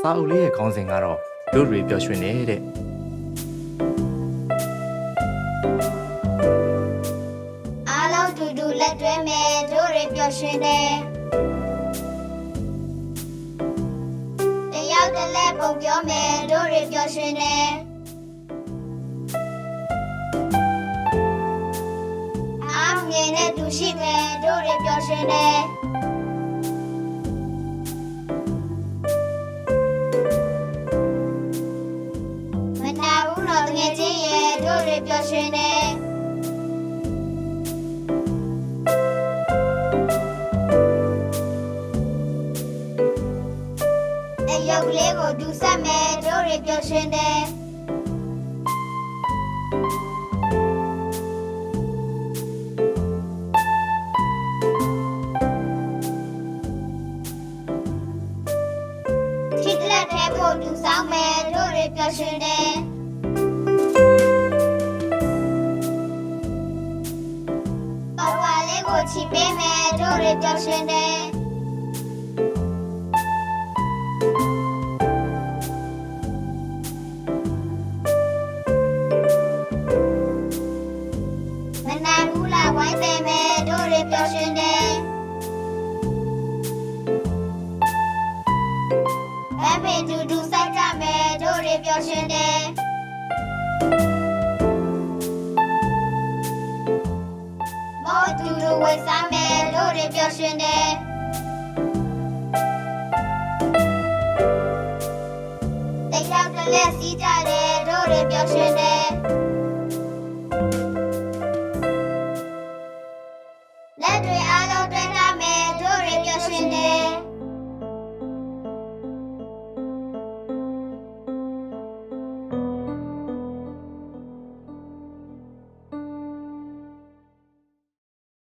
စာအုပ်လေးရဲ့ခေါင်းစဉ်ကတော့တို့တွေပျော်ရွှင်နေတဲ့အားလုံးတူတူလက်တွဲမယ်တို့တွေပျော်ရွှင်တယ်တယောက်တစ်လက်ပုံပြောမယ်တို့တွေပျော်ရွှင်တယ်အားငယ်နဲ့တူရှိမယ်တို့တွေပျော်ရွှင်တ ဘူးတော့တကယ်ချင်းရဲ့တို့တွေပျော်ရွှင်တယ်အယုတ်ကလေးကိုဒူဆက်မယ်တို့တွေပျော်ရွှင်တယ်ချစ်လက်ထဲဖို့ဒူဆောင်မယ်တို့တွေပျော်ရွှင်တ လေးကိုချီပေးမယ်တို့တွေပျော်ရွှင်တယ်မနာဘူးလားဝိုင်းတယ်မယ်တို့တွေပျော်ရွှင်တယ်ဗမ်းပင်တူတူစိုက်ကြမယ်တို့တွေပျော်ရွှင်တယ် မောတူတူဝိတ်စားမယ်တို့တွေပျော်ရွှင်တယ်တယောက်တစ်လက်စီးကြတယ်တို့တွေပျော်ရွှင်တယ်